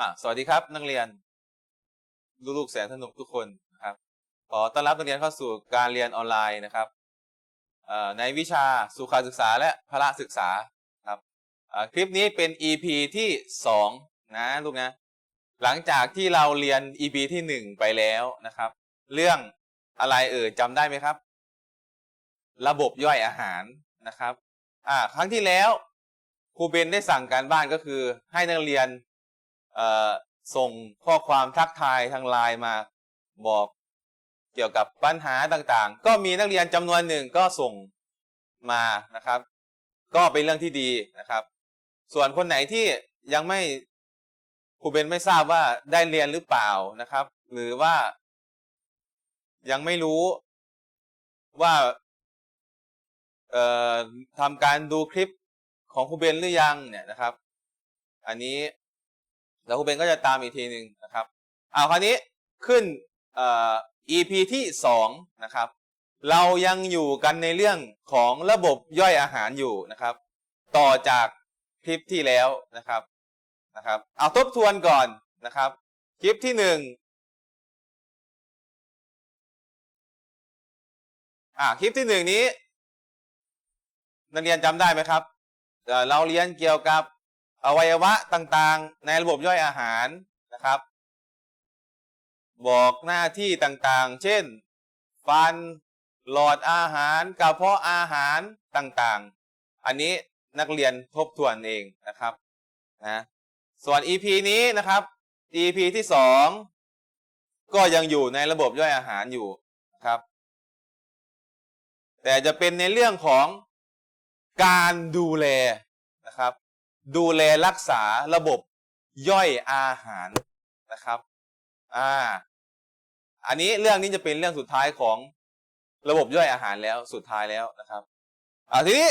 อะสวัสดีครับนักเรียน ลูกๆแสนสนุกทุกคนนะครับขอต้อนรับนักเรียนเข้าสู่การเรียนออนไลน์นะครับในวิชาสุขศึกษาและพละศึกษาครับคลิปนี้เป็น EP ที่สองนะลูกนะ หลังจากที่เราเรียน EP ที่หนึ่งไปแล้วนะครับ เรื่องอะไรเอ่ยจำได้ไหมครับ ระบบย่อยอาหารนะครับอ่าครั้งที่แล้วครูเบนได้สั่งการบ้านก็คือให้นักเรียน ส่งข้อความทักทายทางไลน์มาบอกเกี่ยวกับปัญหาต่างๆ ก็มีนักเรียนจำนวนหนึ่งก็ส่งมานะครับ ก็เป็นเรื่องที่ดีนะครับ ส่วนคนไหนที่ยังไม่ครูเบนไม่ทราบว่าได้เรียนหรือเปล่านะครับ หรือว่ายังไม่รู้ว่าทำการดูคลิปของครูเบนหรือยังเนี่ยนะครับ อันนี้ แล้วครูเบนก็จะตามอีกทีหนึ่งนะครับเอาคราวนี้ขึ้นเอ่อ EP ที่สองนะครับ เรายังอยู่กันในเรื่องของระบบย่อยอาหารอยู่นะครับ ต่อจากคลิปที่แล้วนะครับนะครับ เอาทบทวนก่อนนะครับ คลิปที่หนึ่งอ่าคลิปที่หนึ่งนี้ นักเรียนจำได้ไหมครับ เราเรียนเกี่ยวกับ อวัยวะต่างๆ ในระบบย่อยอาหารนะครับ บอกหน้าที่ต่างๆ เช่น ฟัน หลอดอาหารกระเพาะอาหารต่างๆ อันนี้นักเรียนทบทวนเองนะครับนะส่วน EP นี้นะครับ EP ที่สองก็ยังอยู่ในระบบย่อยอาหารอยู่นะครับ แต่จะเป็นในเรื่องของการดูแลนะครับ ดูแลรักษาระบบย่อยอาหารนะครับ อ่า อันนี้เรื่องนี้จะเป็นเรื่องสุดท้ายของระบบย่อยอาหารแล้วสุดท้ายแล้วนะครับอ่าทีนี้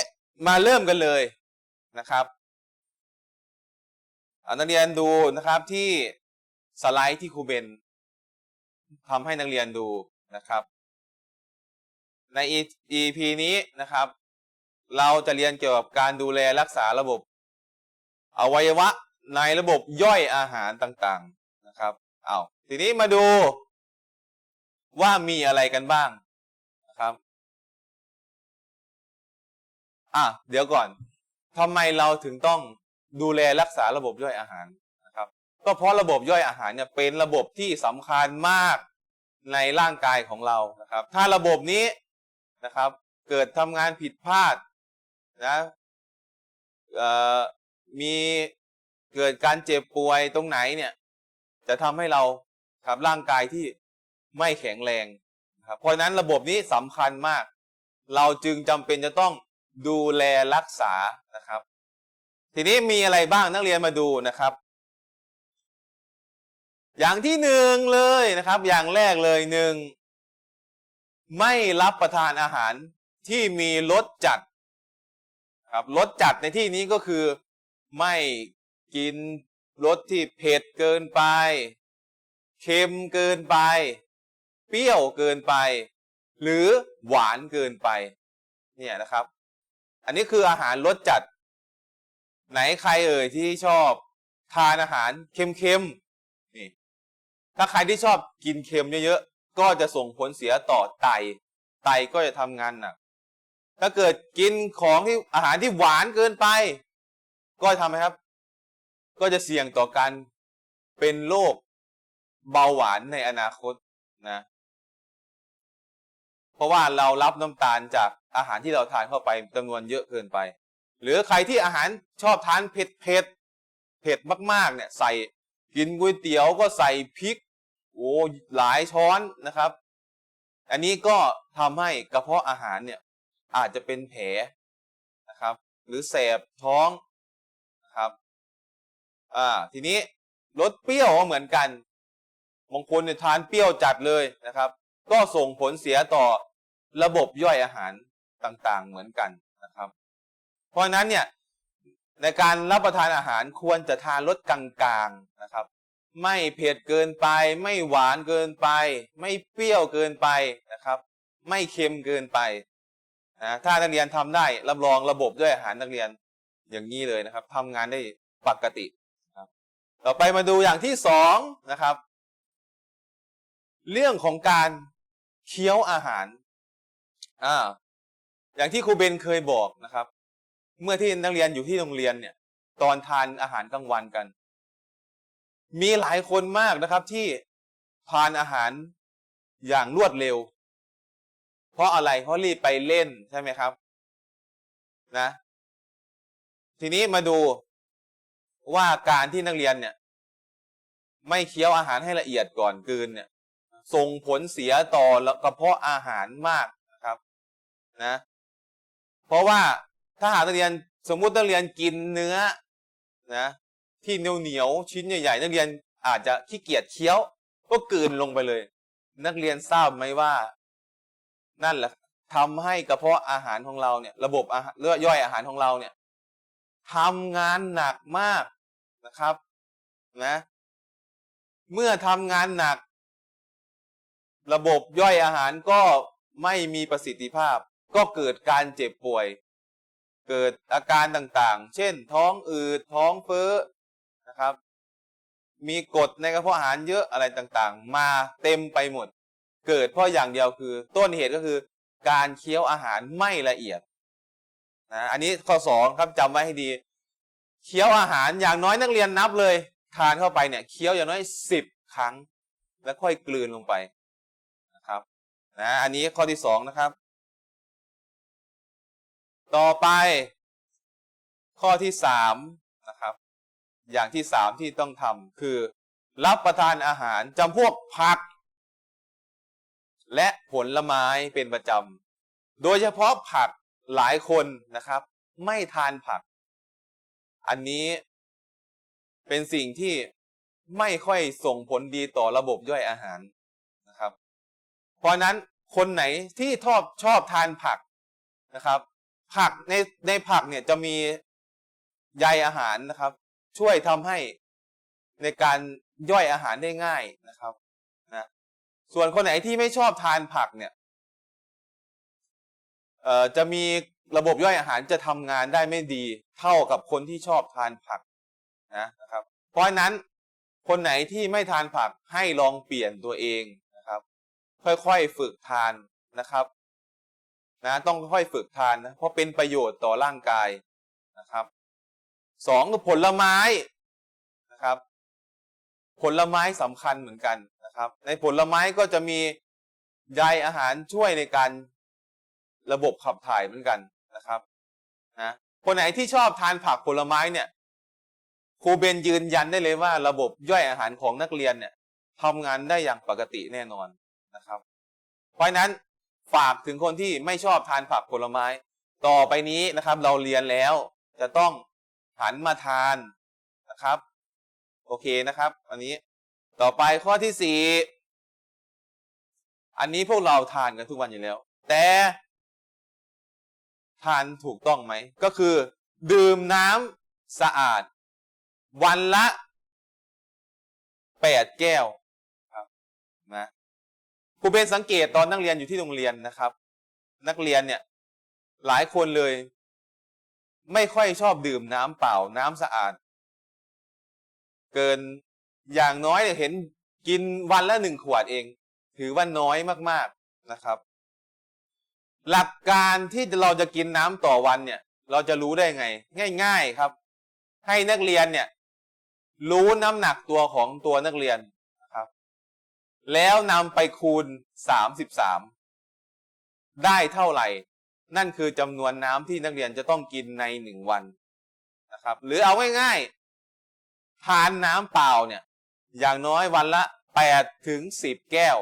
มาเริ่มกันเลยนะครับอ่านักเรียนดูนะครับที่สไลด์ที่ครูเบนทำให้นักเรียนดูนะครับ ใน EP นี้นะครับ เราจะเรียนเกี่ยวกับการดูแลรักษาระบบ อวัยวะในระบบย่อยอาหารต่างๆนะครับเอาทีนี้มาดูว่ามีอะไรกันบ้างนะครับอะเดี๋ยวก่อนทำไมเราถึงต้องดูแลรักษาระบบย่อยอาหารนะครับ ก็เพราะระบบย่อยอาหารเนี่ยเป็นระบบที่สำคัญมากในร่างกายของเรานะครับ ถ้าระบบนี้นะครับ เกิดทำงานผิดพลาดนะเอ่อ มีเกิดการเจ็บป่วยตรงไหนเนี่ย จะทำให้เราครับร่างกายที่ไม่แข็งแรงครับเพราะฉะนั้นระบบนี้สำคัญมาก เราจึงจำเป็นจะต้องดูแลรักษานะครับ ทีนี้มีอะไรบ้างนักเรียนมาดูนะครับ อย่างที่หนึ่งเลยนะครับ อย่างแรกเลยหนึ่งไม่รับประทานอาหารที่มีรสจัดครับรสจัดในที่นี้ก็คือ ไม่กินรสที่เผ็ดเกินไป เค็มเกินไป เปรี้ยวเกินไป หรือหวานเกินไป เนี่ยนะครับ อันนี้คืออาหารรสจัด ไหนใครเอ่ยที่ชอบ ทานอาหารเค็มๆนี่ ถ้าใครที่ชอบกินเค็มเยอะๆ ก็จะส่งผลเสียต่อไต ไตก็จะทำงานหนักถ้าเกิดกินของที่อาหารที่หวานเกินไป ก็ทำไหมครับ ก็จะเสี่ยงต่อการเป็นโรคเบาหวานในอนาคตนะ เพราะว่าเรารับน้ำตาลจากอาหารที่เราทานเข้าไปจำนวนเยอะเกินไป หรือใครที่อาหารชอบทานเผ็ดเผ็ดเผ็ดมาก ๆ เนี่ย ใส่กินก๋วยเตี๋ยวก็ใส่พริก โอ้หลายช้อนนะครับ อันนี้ก็ทำให้กระเพาะอาหารเนี่ยอาจจะเป็นแผลนะครับ หรือแสบท้อง อ่าทีนี้รสเปรี้ยวเหมือนกันบางคนเนี่ยทานเปรี้ยวจัดเลยนะครับ ก็ส่งผลเสียต่อระบบย่อยอาหารต่างๆเหมือนกันนะครับ เพราะฉะนั้นเนี่ยในการรับประทานอาหารควรจะทานรสกลางๆนะครับ ไม่เผ็ดเกินไป ไม่หวานเกินไป ไม่เปรี้ยวเกินไปนะครับ ไม่เค็มเกินไปนะถ้านักเรียนทำได้รับรองระบบด้วยอาหารนักเรียนอย่างนี้เลยนะครับทำงานได้ปกติ ต่อไปมาดูอย่างที่สองนะครับ เรื่องของการเคี้ยวอาหารอ่าอย่างที่ครูเบนเคยบอกนะครับ เมื่อที่นักเรียนอยู่ที่โรงเรียนเนี่ย ตอนทานอาหารกลางวันกัน มีหลายคนมากนะครับที่ทานอาหารอย่างรวดเร็ว เพราะอะไรเพราะรีบไปเล่นใช่ไหมครับ นะ ทีนี้มาดู ว่าการที่นักเรียนเนี่ย ไม่เคี้ยวอาหารให้ละเอียดก่อนกลืนเนี่ย ส่งผลเสียต่อกระเพาะอาหารมากนะครับนะ เพราะว่าถ้าหากนักเรียนสมมุตินักเรียนกินเนื้อนะที่เหนียวเหนียวๆชิ้นใหญ่ๆ นักเรียนอาจจะขี้เกียจเคี้ยว ก็กลืนลงไปเลย นักเรียนทราบไหมว่า นั่นแหละทำให้กระเพาะอาหารของเราเนี่ย ระบบอาหารเลือดย่อยอาหารของเราเนี่ยทำงานหนักมาก นะครับนะเมื่อทำงานหนัก ระบบย่อยอาหารก็ไม่มีประสิทธิภาพ ก็เกิดการเจ็บป่วย เกิดอาการต่างๆ เช่น ท้องอืดท้องเฟ้อนะครับ มีกรดในกระเพาะอาหารเยอะอะไรต่างๆ มาเต็มไปหมด เกิดเพราะอย่างเดียวคือ ต้นเหตุก็คือ การเคี้ยวอาหารไม่ละเอียดนะอันนี้ข้อสองครับจำไว้ให้ดี เคี้ยวอาหารอย่างน้อยนักเรียนนับเลย ทานเข้าไปเนี่ยเคี้ยวอย่างน้อยสิบครั้ง แล้วค่อยกลืนลงไปนะครับนะอันนี้ข้อที่สองนะครับ ต่อไป ข้อที่สามนะครับ อย่างที่สามที่ต้องทำคือ รับประทานอาหารจำพวกผัก และผลไม้เป็นประจำโดยเฉพาะผักหลายคนนะครับ ไม่ทานผัก อันนี้เป็นสิ่งที่ไม่ค่อยส่งผลดีต่อระบบย่อยอาหารนะครับ เพราะนั้นคนไหนที่ชอบชอบทานผักนะครับ ผักในในผักเนี่ยจะมีใยอาหารนะครับ ช่วยทำให้ในการย่อยอาหารได้ง่ายนะครับนะส่วนคนไหนที่ไม่ชอบทานผักเนี่ยเอ่อจะมี ระบบย่อยอาหารจะทำงานได้ไม่ดี เท่ากับคนที่ชอบทานผักนะนะครับ เพราะฉะนั้นคนไหนที่ไม่ทานผักให้ลองเปลี่ยนตัวเองนะครับ ค่อยๆฝึกทานนะครับนะต้องค่อยฝึกทานนะเพราะเป็นประโยชน์ต่อร่างกายนะครับสองผลไม้นะครับ ผลไม้สำคัญเหมือนกันนะครับ ในผลไม้ก็จะมีใยอาหารช่วยในการระบบขับถ่ายเหมือนกัน นะครับนะคนไหนที่ชอบทานผักผลไม้เนี่ยครูเบนยืนยันได้เลยว่าระบบย่อยอาหารของนักเรียนเนี่ยทำงานได้อย่างปกติแน่นอนนะครับ เพราะฉะนั้นฝากถึงคนที่ไม่ชอบทานผักผลไม้ ต่อไปนี้นะครับ เราเรียนแล้วจะต้องหันมาทานนะครับ โอเคนะครับอันนี้ต่อไปข้อที่สี่อันนี้พวกเราทานกันทุกวันอยู่แล้ว แต่ ทานถูกต้องไหม ก็คือ ดื่มน้ำสะอาด วันละแปดแก้วครับนะครูเบนสังเกตตอนนักเรียนอยู่ที่โรงเรียนนะครับ นักเรียนเนี่ยหลายคนเลย ไม่ค่อยชอบดื่มน้ำเปล่าน้ำสะอาด เกินอย่างน้อยเนี่ยเห็นกินวันละหนึ่งขวดเอง ถือว่าน้อยมากๆนะครับ หลักการที่เราจะกินน้ำต่อวันเนี่ย เราจะรู้ได้ไง ง่าย ๆครับ ให้นักเรียนเนี่ย รู้น้ำหนักตัวของตัวนักเรียนนะครับ แล้วนำไปคูณสามสิบสามได้เท่าไหร่ นั่นคือจำนวนน้ำที่นักเรียนจะต้องกินในหนึ่งวันนะครับ หรือเอาง่ายๆทานน้ำเปล่าเนี่ย อย่างน้อยวันละแปดถึงสิบแก้ว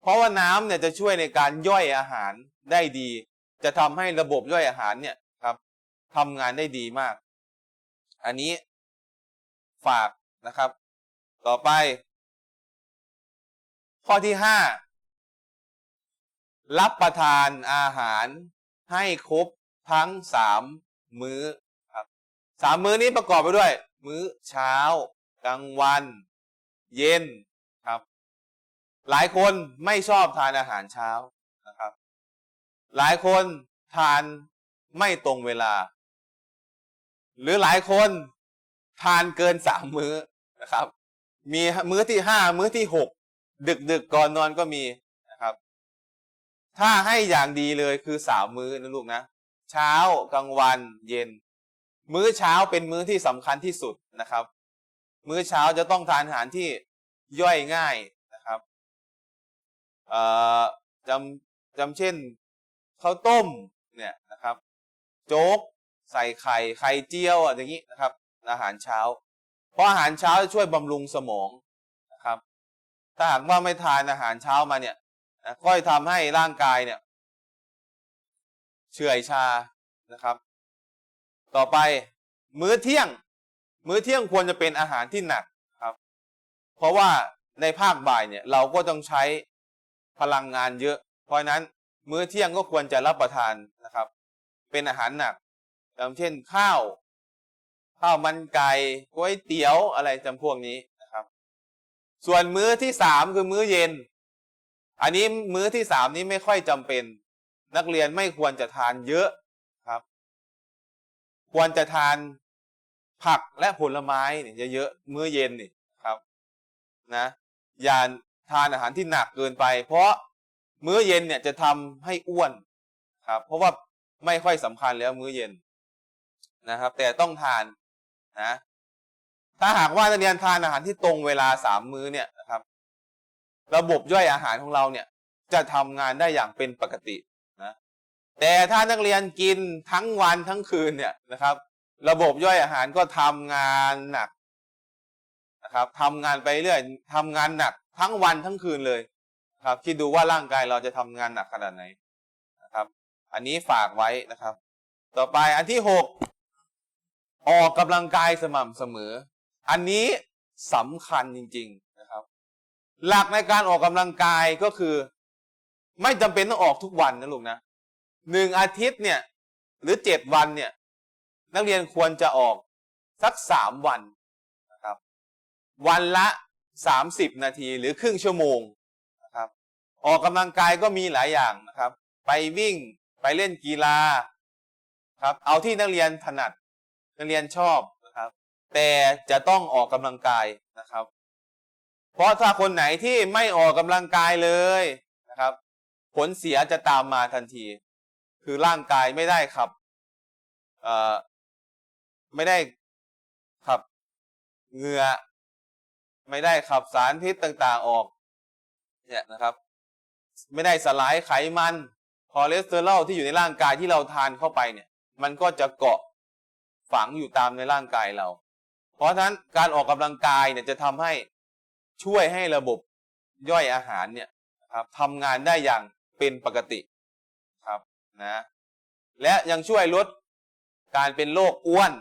เพราะว่าน้ำเนี่ยจะช่วยในการย่อยอาหารได้ดี จะทำให้ระบบย่อยอาหารเนี่ยครับทำงานได้ดีมาก อันนี้ฝากนะครับ ต่อไป ข้อที่ห้ารับประทานอาหารให้ครบทั้งสามมื้อครับสามมื้อนี้ประกอบไปด้วย มื้อเช้า กลางวัน เย็น หลายคนไม่ชอบทานอาหารเช้านะครับ หลายคนทานไม่ตรงเวลา หรือหลายคนทานเกินสามมื้อนะครับ มีมื้อที่ห้ามื้อที่หกดึกดึกก่อนนอนก็มีนะครับ ถ้าให้อย่างดีเลยคือสามมื้อนะลูกนะเช้ากลางวันเย็น มื้อเช้าเป็นมื้อที่สำคัญที่สุดนะครับ มื้อเช้าจะต้องทานอาหารที่ย่อยง่าย เอ่อจำจำเช่นข้าวต้มเนี่ยนะครับ โจ๊กใส่ไข่ไข่เจียวอะอย่างนี้นะครับ อาหารเช้า เพราะอาหารเช้าจะช่วยบำรุงสมองนะครับ ถ้าหากว่าไม่ทานอาหารเช้ามาเนี่ยนะค่อยทำให้ร่างกายเนี่ยเฉื่อยชานะครับ ต่อไปมื้อเที่ยง มื้อเที่ยงควรจะเป็นอาหารที่หนักครับ เพราะว่าในภาคบ่ายเนี่ยเราก็ต้องใช้ พลังงานเยอะ เพราะนั้นมื้อเที่ยงก็ควรจะรับประทานนะครับ เป็นอาหารหนักอย่างเช่นข้าว ข้าวมันไก่ก๋วยเตี๋ยวอะไรจำพวกนี้นะครับ ส่วนมื้อที่สามคือมื้อเย็น อันนี้มื้อที่สามนี้ไม่ค่อยจำเป็น นักเรียนไม่ควรจะทานเยอะครับ ควรจะทานผักและผลไม้เนี่ยเยอะๆมื้อเย็นนี่ครับนะอย่า ทานอาหารที่หนักเกินไป เพราะมื้อเย็นเนี่ยจะทำให้อ้วนครับเพราะว่าไม่ค่อยสำคัญแล้วมื้อเย็นนะครับ แต่ต้องทานนะถ้าหากว่านักเรียนทานอาหารที่ตรงเวลาสามมื้อเนี่ยนะครับ ระบบย่อยอาหารของเราเนี่ย จะทำงานได้อย่างเป็นปกตินะแต่ถ้านักเรียนกินทั้งวันทั้งคืนเนี่ยนะครับ ระบบย่อยอาหารก็ทำงานหนักนะครับทำงานไปเรื่อยทำงานหนัก ทั้งวันทั้งคืนเลยครับคิดดูว่าร่างกายเราจะทำงานหนักขนาดไหนนะครับ อันนี้ฝากไว้นะครับ ต่อไปอันที่หกออกกำลังกายสม่ำเสมอ อันนี้สำคัญจริง ๆนะครับ หลักในการออกกำลังกายก็คือ ไม่จำเป็นต้องออกทุกวันนะลูกนะหนึ่งอาทิตย์เนี่ย หรือเจ็ดวันเนี่ย นักเรียนควรจะออกสักสามวันนะครับ วันละ สามสิบนาทีหรือครึ่งชั่วโมงนะครับออกกำลังกายก็มีหลายอย่างนะครับ ไปวิ่งไปเล่นกีฬาครับเอาที่นักเรียนถนัดนักเรียนชอบนะครับ แต่จะต้องออกกำลังกายนะครับ เพราะถ้าคนไหนที่ไม่ออกกำลังกายเลยนะครับ ผลเสียจะตามมาทันที คือร่างกายไม่ได้ขับเอ่อไม่ได้ขับเหงื่อ ไม่ได้ขับสารพิษต่างๆออกเนี่ยนะครับ ไม่ได้สลายไขมันคอเลสเตอรอลที่อยู่ในร่างกายที่เราทานเข้าไปเนี่ย มันก็จะเกาะฝังอยู่ตามในร่างกายเรา เพราะฉะนั้นการออกกำลังกายเนี่ยจะทำให้ช่วยให้ระบบย่อยอาหารเนี่ยนะครับทำงานได้อย่างเป็นปกติครับนะและยังช่วยลดการเป็นโรคอ้วน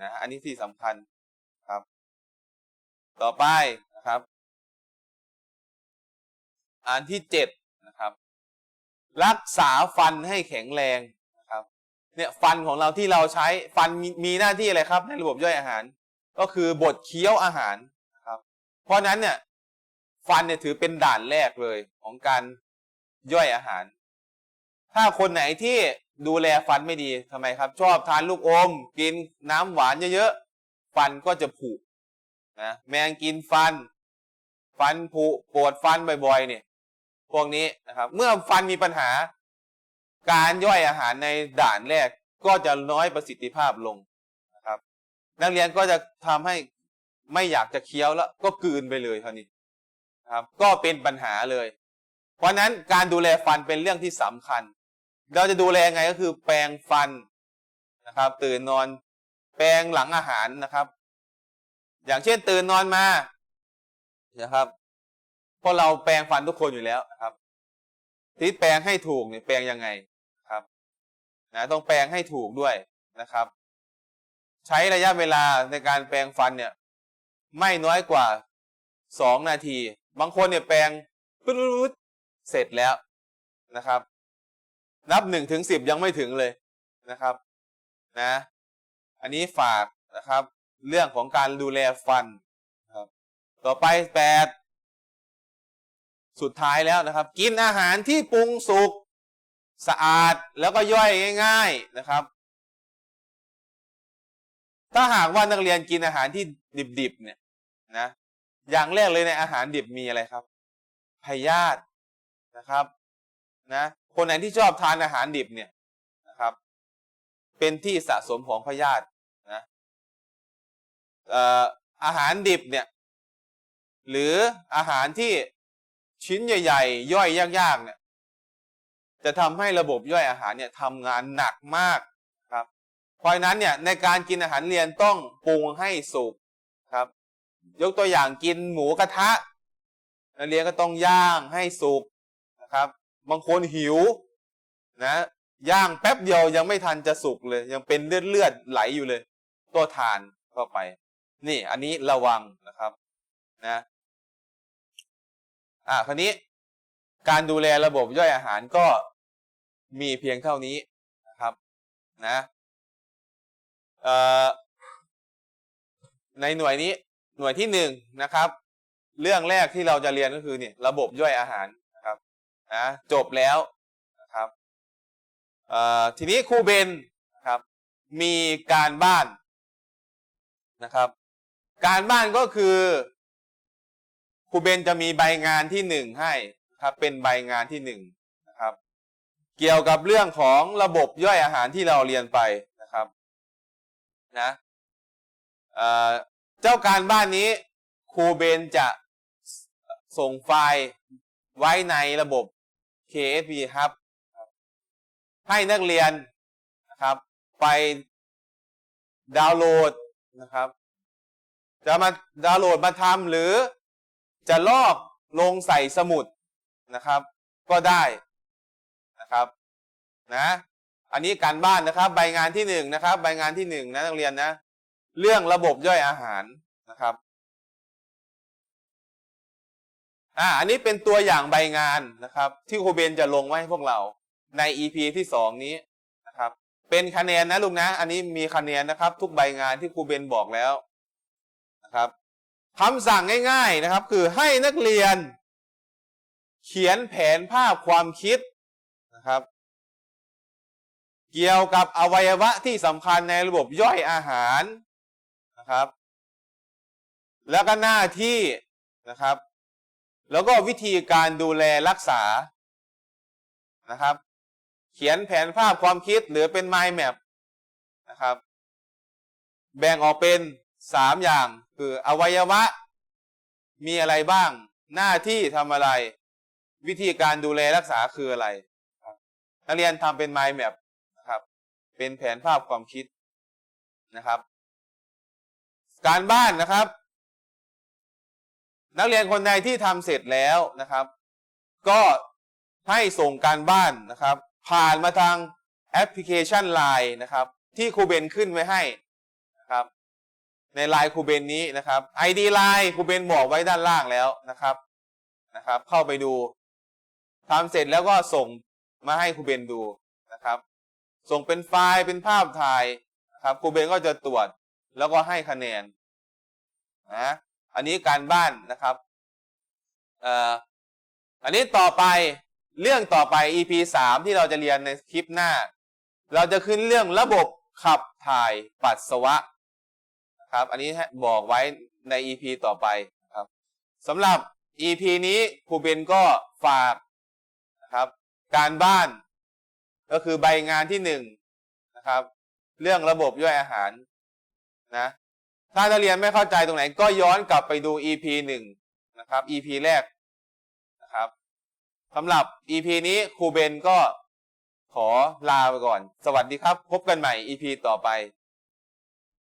นะอันนี้ที่สำคัญ ต่อไปนะครับ อันที่เจ็ดนะครับ รักษาฟันให้แข็งแรงนะครับ เนี่ยฟันของเราที่เราใช้ฟันมีมีหน้าที่อะไรครับ ในระบบย่อยอาหาร ก็คือบดเคี้ยวอาหารนะครับ เพราะฉะนั้นเนี่ยฟันเนี่ยถือเป็นด่านแรกเลยของการย่อยอาหาร ถ้าคนไหนที่ดูแลฟันไม่ดีทำไมครับ ชอบทานลูกอม กินน้ำหวานเยอะๆฟันก็จะผุ นะแมงกินฟัน ฟันผุปวดฟันบ่อยๆเนี่ยพวกนี้นะครับเมื่อฟันมีปัญหา การย่อยอาหารในด่านแรกก็จะน้อยประสิทธิภาพลงนะครับ นักเรียนก็จะทำให้ไม่อยากจะเคี้ยวแล้วก็กลืนไปเลยคราวนี้นะครับ ก็เป็นปัญหาเลย เพราะนั้นการดูแลฟันเป็นเรื่องที่สำคัญ เราจะดูแลไงก็คือแปรงฟันนะครับ ตื่นนอนแปรงหลังอาหารนะครับ อย่างเช่นตื่นนอนมานะครับเพราะเราแปรงฟันทุกคนอยู่แล้วนะครับที่แปรงให้ถูกเนี่ยแปรงยังไงครับนะต้องแปรงให้ถูกด้วยนะครับ ใช้ระยะเวลาในการแปรงฟันเนี่ย ไม่น้อยกว่าสองนาที บางคนเนี่ยแปรงปุ๊ดเสร็จแล้วนะครับ นับหนึ่งถึงสิบยังไม่ถึงเลยนะครับ นะ อันนี้ฝากนะครับ เรื่องของการดูแลฟันครับ ต่อไปแปดสุดท้ายแล้วนะครับ กินอาหารที่ปรุงสุกสะอาดแล้วก็ย่อยง่าย ๆนะครับ ถ้าหากว่านักเรียนกินอาหารที่ดิบๆเนี่ยนะอย่างแรกเลยในอาหารดิบมีอะไรครับพยาธินะครับนะคนไหนที่ชอบทานอาหารดิบเนี่ยนะครับ เป็นที่สะสมของพยาธิ อาหารดิบเนี่ยหรืออาหารที่ชิ้นใหญ่ ๆ ย่อยยากๆเนี่ยจะทำให้ระบบย่อยอาหารเนี่ยทำงานหนักมากครับ เพราะนั้นเนี่ยในการกินอาหารเรียนต้องปรุงให้สุกครับ ยกตัวอย่างกินหมูกระทะนักเรียนก็ต้องย่างให้สุกนะครับ บางคนหิวนะย่างแป๊บเดียวยังไม่ทันจะสุกเลย ยังเป็นเลือดเลือดไหลอยู่เลยตัวทานเข้าไป นี่อันนี้ระวังนะครับนะอ่าคราวนี้การดูแลระบบย่อยอาหารก็มีเพียงเท่านี้นะครับนะเอ่อในหน่วยนี้หน่วยที่หนึ่งนะครับ เรื่องแรกที่เราจะเรียนก็คือเนี่ยระบบย่อยอาหารนะครับนะจบแล้วนะครับเอ่อทีนี้ครูเบนนะครับมีการบ้านนะครับ การบ้านก็คือครูเบนจะมีใบงานที่หนึ่งให้ครับเป็นใบงานที่หนึ่งนะครับ เกี่ยวกับเรื่องของระบบย่อยอาหารที่เราเรียนไปนะครับนะเเจ้าการบ้านนี้ครูเบนจะส่งไฟล์ไว้ในระบบ KSP Hub ครับให้นักเรียนนะครับ ไปดาวน์โหลดนะครับ จะมาดาวน์โหลดมาทำหรือจะลอกลงใส่สมุดนะครับ ก็ได้นะครับนะอันนี้การบ้านนะครับ ใบงานที่หนึ่งนะครับ ใบงานที่หนึ่งนะนักเรียนนะ เรื่องระบบย่อยอาหารนะครับอ่าอันนี้เป็นตัวอย่างใบงานนะครับ ที่ครูเบนจะลงไว้ให้พวกเราใน EP ที่สองนี้นะครับ เป็นคะแนนนะลุงนะ อันนี้มีคะแนนนะครับ ทุกใบงานที่ครูเบนบอกแล้ว ครับคำสั่งง่าย ๆนะครับ คือให้นักเรียน เขียนแผนภาพความคิดนะครับ เกี่ยวกับอวัยวะที่สำคัญในระบบย่อยอาหารนะครับ แล้วก็หน้าที่นะครับ แล้วก็วิธีการดูแลรักษานะครับ เขียนแผนภาพความคิดหรือเป็น mind map นะครับ แบ่งออกเป็นสามอย่าง คืออวัยวะมีอะไรบ้าง หน้าที่ทำอะไร วิธีการดูแลรักษาคืออะไรนักเรียนทำเป็น mind map นะครับ เป็นแผนภาพความคิดนะครับ การบ้านนะครับ นักเรียนคนใดที่ทำเสร็จแล้วนะครับ ก็ให้ส่งการบ้านนะครับ ผ่านมาทางแอปพลิเคชัน Line นะครับ ที่ครูเบนขึ้นไว้ให้นะครับ ในไลน์ครูเบนนี้นะครับ ID ไลน์ครูเบนบอกไว้ด้านล่างแล้วนะครับนะครับ เข้าไปดูทำเสร็จแล้วก็ส่งมาให้ครูเบนดูนะครับ ส่งเป็นไฟล์เป็นภาพถ่ายนะครับครูเบนก็จะตรวจแล้วก็ให้คะแนนนะอันนี้การบ้านนะครับเอ่ออันนี้ต่อไปเรื่องต่อไป EP สามที่เราจะเรียนในคลิปหน้า เราจะขึ้นเรื่องระบบขับถ่ายปัสสาวะนะ ครับ อันนี้บอกไว้ใน EP ต่อไปครับสำหรับ EP นี้ครูเบนก็ฝากนะครับ การบ้านก็คือใบงานที่หนึ่งนะครับ เรื่องระบบย่อยอาหารนะถ้านักเรียนไม่เข้าใจตรงไหน ก็ย้อนกลับไปดู EP หนึ่งนะครับ EP แรกนะครับสำหรับ EP นี้ครูเบนก็ขอลาไปก่อน สวัสดีครับ พบกันใหม่ EP ต่อไป